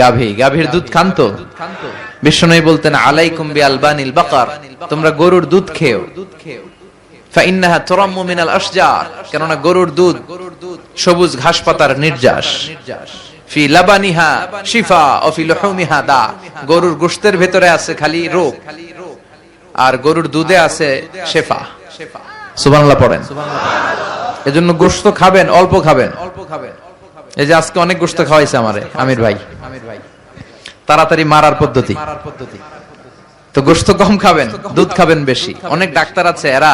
গাভী গাভীর দুধ খান তো? বলতেন আলাইকুম বি আলবানিল বাকার তোমরা গরুর দুধ খেও। ফাইন্নাহা তুরাম্মু মিনাল আশজার কেননা গরুর দুধ সবুজ ঘাস পাতার নির্যাস। ফি লাবানিহা শিফা ও ফি লুহুমিহা দা গরুর গোশতের ভেতরে আছে খালি রোগ আর গরুর দুধে আছে শেফা। সুবহানাল্লাহ পড়েন। এজন্য গোশত খাবেন অল্প খাবেন অল্প খাবেন। এই যে আজকে অনেক গোশত খাওয়াইছে আমারে আমির ভাই। আমির ভাই। তাড়াতাড়ি মারার পদ্ধতি। তো গোশত কম খাবেন দুধ খাবেন বেশি। অনেক ডাক্তার আছে এরা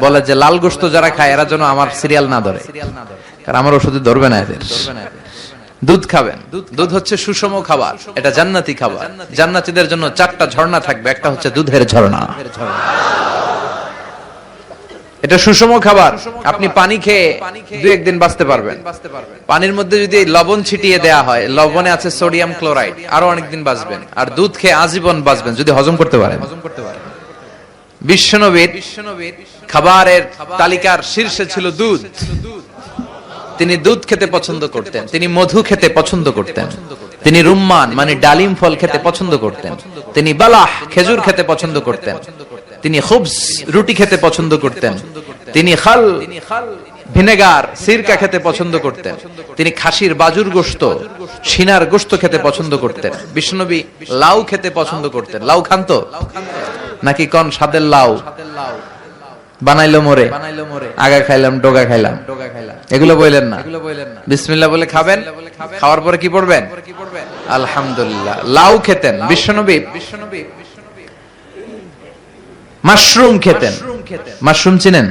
বলে যে লাল গোশত যারা খায় এরা যেন আমার সিরিয়াল না ধরে। কারণ আমার ওষুধে ধরবে না এদের। দুধ খাবেন। দুধ হচ্ছে সুষম খাবার। এটা জান্নাতি খাবার। জান্নাতীদের জন্য চারটা ঝর্ণা থাকবে। একটা হচ্ছে দুধের ঝর্ণা। এটা সুষম খাবার। আপনি পানি খেয়ে দু একদিন বাঁচতে পারবেন। পানির মধ্যে যদি লবণ ছিটিয়ে দেয়া হয় লবণে আছে সোডিয়াম ক্লোরাইড। আরও অনেকদিন বাঁচবেন। আর দুধ খেয়ে আজীবন বাঁচবেন। যদি হজম করতে পারেন। বিশ্বনবীর খাবারের তালিকার শীর্ষে ছিল দুধ। তিনি দুধ খেতে পছন্দ করতেন। তিনি মধু খেতে পছন্দ করতেন। তিনি রুম্মান মানে ডালিম ফল খেতে পছন্দ করতেন। তিনি বালাহ, খেজুর খেতে পছন্দ করতেন। তিনি খুবস, রুটি খেতে পছন্দ করতেন। তিনি খাল, ভিনেগার, সিরকা খেতে পছন্দ করতেন। তিনি খাসির বাজুর গোস্ত সিনার গোস্ত খেতে পছন্দ করতেন। বিষ্ণবী লাউ খেতে পছন্দ করতেন। লাউ খান তো? নাকি কন সাদের লাউ? বানাইলো মোরে আগা খাইলাম ডোগা খাইলাম। এগুলো বললেন না? বিসমিল্লাহ বলে খাবেন? খাওয়ার পরে কি পড়বেন? আলহামদুলিল্লাহ। লাউ খেতেন বিশ্বনবী। বিশ্বনবী। মাশরুম খেতেন। মাশরুম চিনেন?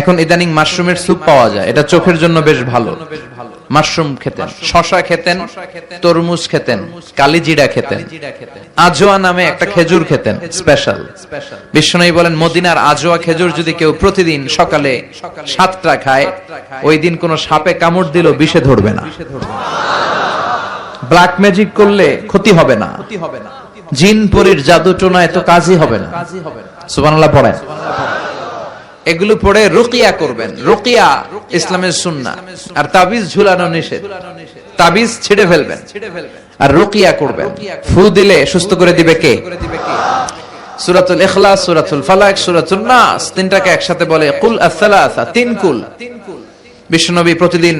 এখন ইদানিং মাশরুমের স্যুপ পাওয়া যায়। এটা চোখের জন্য বেশ ভালো। মাশরুম খেতেন শশা খেতেন তরমুজ খেতেন কালিজিরা খেতেন আজোয়া নামে একটা খেজুর খেতেন স্পেশাল বিশ্বনবী বলেন মদিনার আজোয়া খেজুর যদি কেউ প্রতিদিন সকালে সাতটা খায় ওই দিন কোন সাপে কামড় দিল বিষে ধরবে না। ব্ল্যাক ম্যাজিক করলে ক্ষতি হবে না। জিন পরির জাদু টোনায় তো কাজই হবে না। সুবহানাল্লাহ পড়েন। এগুলো পড়ে রুকিয়া করবেন, রুকিয়া ইসলামের সুন্নাহ। আর তাবিজ ঝুলানো নিষেধ। তাবিজ ছিঁড়ে ফেলবেন। আর রুকিয়া করবেন। ফু দিলে সুস্থ করে দিবে কে? সূরাতুল ইখলাস, সূরাতুল ফালাক সূরাতুন নাস, তিনটাকে একসাথে বলে কুল তিন কুল। বিশ্বনবী প্রতিদিন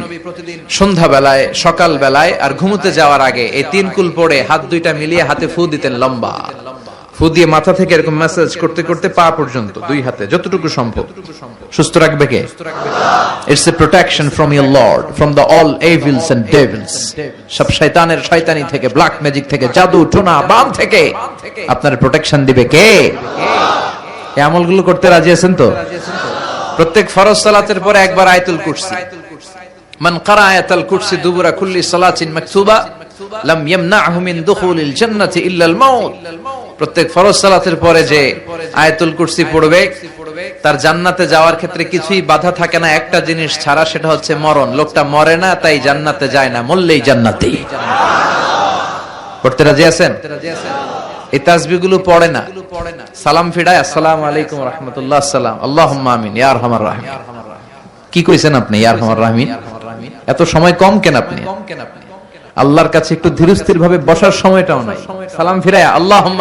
সন্ধ্যা বেলায় সকাল বেলায় আর ঘুমোতে যাওয়ার আগে এই তিন কুল পড়ে হাত দুইটা মিলিয়ে হাতে ফু দিতেন লম্বা। ফু দিয়ে মাথা থেকে এরকম মেসেজ করতে করতে পা পর্যন্ত দুই হাতে যতটুকু সম্ভব। সুস্থ রাখবে কে? It's a protection from your lord from the all evils and devils সব শয়তানের শয়তানি থেকে ব্ল্যাক ম্যাজিক থেকে জাদু টোনা বাম থেকে। আপনার প্রোটেকশন দিবে কে? এই আমলগুলো করতে রাজি আছেন তো? প্রত্যেক ফরজ সালাতের পরে একবার আয়াতুল কুরসি। মান কারা আয়াতুল কুরসি দুবুরা কুল্লি সালাতিন মাকতুবা লাম ইয়ামনাহু মিন দুখুলিল জান্নাতি ইল্লা মাউত। প্রত্যেক ফরজ সালাতের পরে যে আয়াতুল কুরসি পড়বে তার জান্নাতে যাওয়ার ক্ষেত্রে কিছুই বাধা থাকে না। একটা জিনিস ছাড়া সেটা হচ্ছে মরণ। লোকটা মরে না তাই জান্নাতে যায় না। মরলেই জান্নাতি। পড়তে রাজি আছেন? এই তাসবিগুলো পড়ে না। সালাম ফিরায় আসসালামু আলাইকুম রাহমাতুল্লাহ আসসালাম আল্লাহুম্মা আমিন ইয়া আরহামার রাহিম কি কইছেন আপনি ইয়া আরহামার এত সময় কম কেন আপনি? আল্লাহর কাছে একটু ধীরস্থির ভাবে বসার সময়টাও নাই। সালাম ফিরায় আল্লাহুম্মা